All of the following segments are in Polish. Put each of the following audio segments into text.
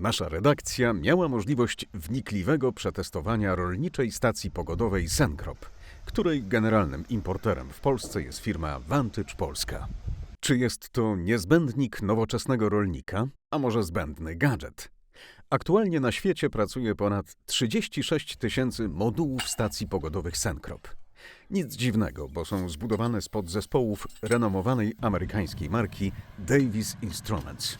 Nasza redakcja miała możliwość wnikliwego przetestowania rolniczej stacji pogodowej Senkrop, której generalnym importerem w Polsce jest firma Vantage Polska. Czy jest to niezbędnik nowoczesnego rolnika, a może zbędny gadżet? Aktualnie na świecie pracuje ponad 36 tysięcy modułów stacji pogodowych Senkrop. Nic dziwnego, bo są zbudowane z podzespołów renomowanej amerykańskiej marki Davis Instruments.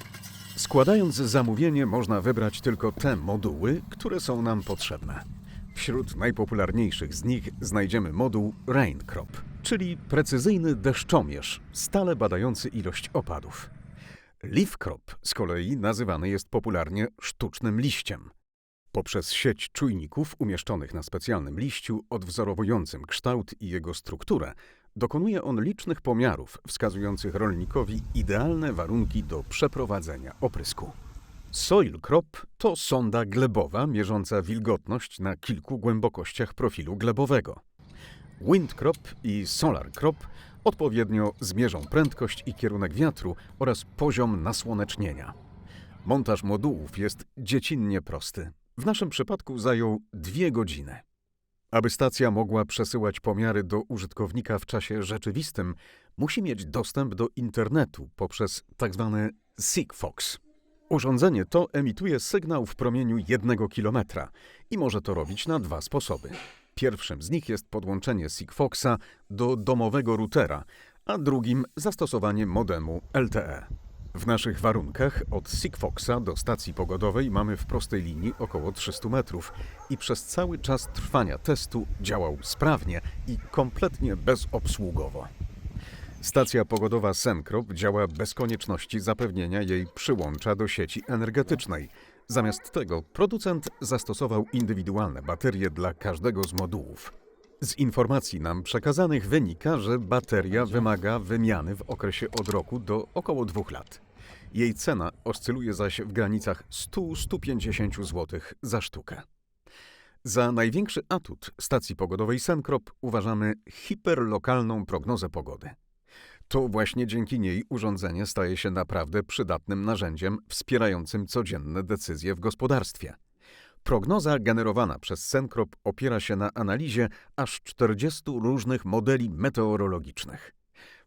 Składając zamówienie, można wybrać tylko te moduły, które są nam potrzebne. Wśród najpopularniejszych z nich znajdziemy moduł Raincrop, czyli precyzyjny deszczomierz, stale badający ilość opadów. Leaf crop z kolei nazywany jest popularnie sztucznym liściem. Poprzez sieć czujników umieszczonych na specjalnym liściu odwzorowującym kształt i jego strukturę, dokonuje on licznych pomiarów wskazujących rolnikowi idealne warunki do przeprowadzenia oprysku. Soil crop to sonda glebowa mierząca wilgotność na kilku głębokościach profilu glebowego. Wind crop i solar crop odpowiednio zmierzą prędkość i kierunek wiatru oraz poziom nasłonecznienia. Montaż modułów jest dziecinnie prosty. W naszym przypadku zajął dwie godziny. Aby stacja mogła przesyłać pomiary do użytkownika w czasie rzeczywistym, musi mieć dostęp do internetu poprzez tzw. Sigfox. Urządzenie to emituje sygnał w promieniu 1 km i może to robić na dwa sposoby. Pierwszym z nich jest podłączenie Sigfoxa do domowego routera, a drugim zastosowanie modemu LTE. W naszych warunkach od Sigfoxa do stacji pogodowej mamy w prostej linii około 300 metrów i przez cały czas trwania testu działał sprawnie i kompletnie bezobsługowo. Stacja pogodowa Senkrop działa bez konieczności zapewnienia jej przyłącza do sieci energetycznej. Zamiast tego producent zastosował indywidualne baterie dla każdego z modułów. Z informacji nam przekazanych wynika, że bateria wymaga wymiany w okresie od roku do około dwóch lat. Jej cena oscyluje zaś w granicach 100-150 zł za sztukę. Za największy atut stacji pogodowej Senkrop uważamy hiperlokalną prognozę pogody. To właśnie dzięki niej urządzenie staje się naprawdę przydatnym narzędziem wspierającym codzienne decyzje w gospodarstwie. Prognoza generowana przez Senkrop opiera się na analizie aż 40 różnych modeli meteorologicznych.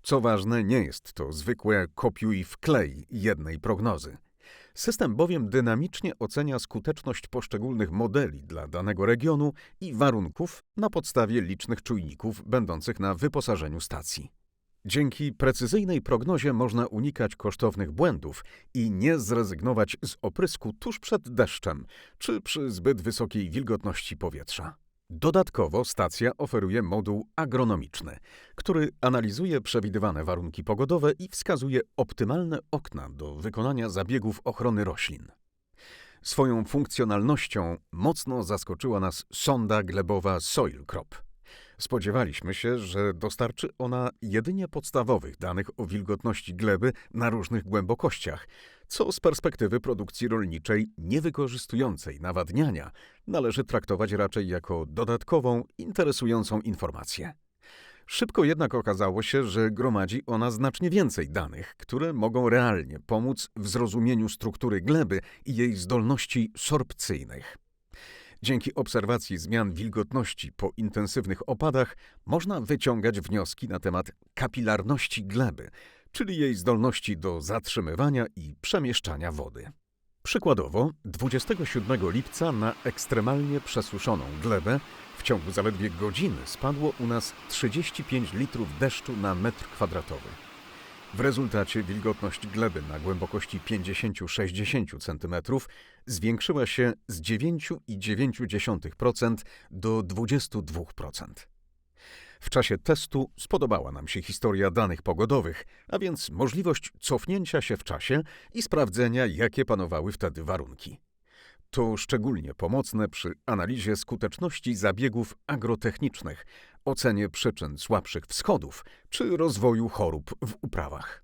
Co ważne, nie jest to zwykłe kopiuj wklej jednej prognozy. System bowiem dynamicznie ocenia skuteczność poszczególnych modeli dla danego regionu i warunków na podstawie licznych czujników będących na wyposażeniu stacji. Dzięki precyzyjnej prognozie można unikać kosztownych błędów i nie zrezygnować z oprysku tuż przed deszczem czy przy zbyt wysokiej wilgotności powietrza. Dodatkowo stacja oferuje moduł agronomiczny, który analizuje przewidywane warunki pogodowe i wskazuje optymalne okna do wykonania zabiegów ochrony roślin. Swoją funkcjonalnością mocno zaskoczyła nas sonda glebowa Soil Crop. Spodziewaliśmy się, że dostarczy ona jedynie podstawowych danych o wilgotności gleby na różnych głębokościach, co z perspektywy produkcji rolniczej niewykorzystującej nawadniania należy traktować raczej jako dodatkową, interesującą informację. Szybko jednak okazało się, że gromadzi ona znacznie więcej danych, które mogą realnie pomóc w zrozumieniu struktury gleby i jej zdolności sorpcyjnych. Dzięki obserwacji zmian wilgotności po intensywnych opadach można wyciągać wnioski na temat kapilarności gleby, czyli jej zdolności do zatrzymywania i przemieszczania wody. Przykładowo, 27 lipca na ekstremalnie przesuszoną glebę w ciągu zaledwie godziny spadło u nas 35 litrów deszczu na metr kwadratowy. W rezultacie wilgotność gleby na głębokości 50-60 cm zwiększyła się z 9,9% do 22%. W czasie testu spodobała nam się historia danych pogodowych, a więc możliwość cofnięcia się w czasie i sprawdzenia, jakie panowały wtedy warunki. To szczególnie pomocne przy analizie skuteczności zabiegów agrotechnicznych, ocenie przyczyn słabszych wschodów czy rozwoju chorób w uprawach.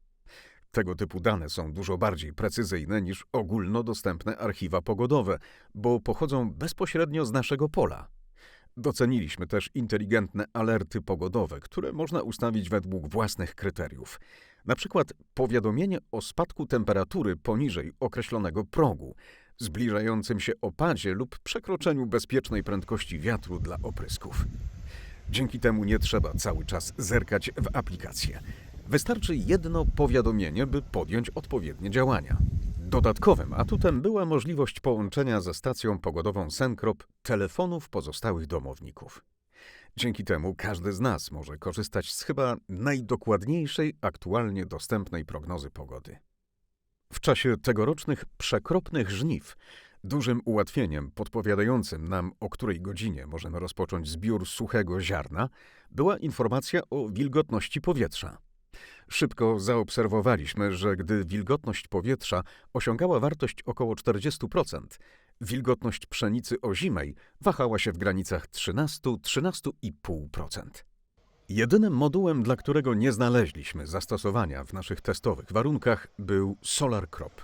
Tego typu dane są dużo bardziej precyzyjne niż ogólnodostępne archiwa pogodowe, bo pochodzą bezpośrednio z naszego pola. Doceniliśmy też inteligentne alerty pogodowe, które można ustawić według własnych kryteriów. Na przykład powiadomienie o spadku temperatury poniżej określonego progu zbliżającym się opadzie lub przekroczeniu bezpiecznej prędkości wiatru dla oprysków. Dzięki temu nie trzeba cały czas zerkać w aplikację. Wystarczy jedno powiadomienie, by podjąć odpowiednie działania. Dodatkowym atutem była możliwość połączenia ze stacją pogodową Senkrop telefonów pozostałych domowników. Dzięki temu każdy z nas może korzystać z chyba najdokładniejszej aktualnie dostępnej prognozy pogody. W czasie tegorocznych przekropnych żniw dużym ułatwieniem podpowiadającym nam, o której godzinie możemy rozpocząć zbiór suchego ziarna, była informacja o wilgotności powietrza. Szybko zaobserwowaliśmy, że gdy wilgotność powietrza osiągała wartość około 40%, wilgotność pszenicy ozimej wahała się w granicach 13-13,5%. Jedynym modułem, dla którego nie znaleźliśmy zastosowania w naszych testowych warunkach, był Solar Crop,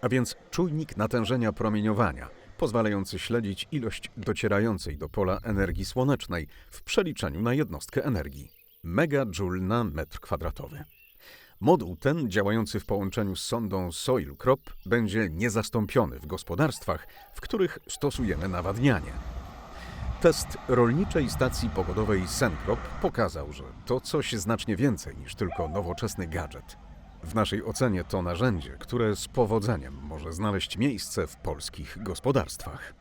a więc czujnik natężenia promieniowania, pozwalający śledzić ilość docierającej do pola energii słonecznej w przeliczeniu na jednostkę energii megajoule na metr kwadratowy. Moduł ten, działający w połączeniu z sondą Soil Crop, będzie niezastąpiony w gospodarstwach, w których stosujemy nawadnianie. Test rolniczej stacji pogodowej Senkrop pokazał, że to coś znacznie więcej niż tylko nowoczesny gadżet. W naszej ocenie to narzędzie, które z powodzeniem może znaleźć miejsce w polskich gospodarstwach.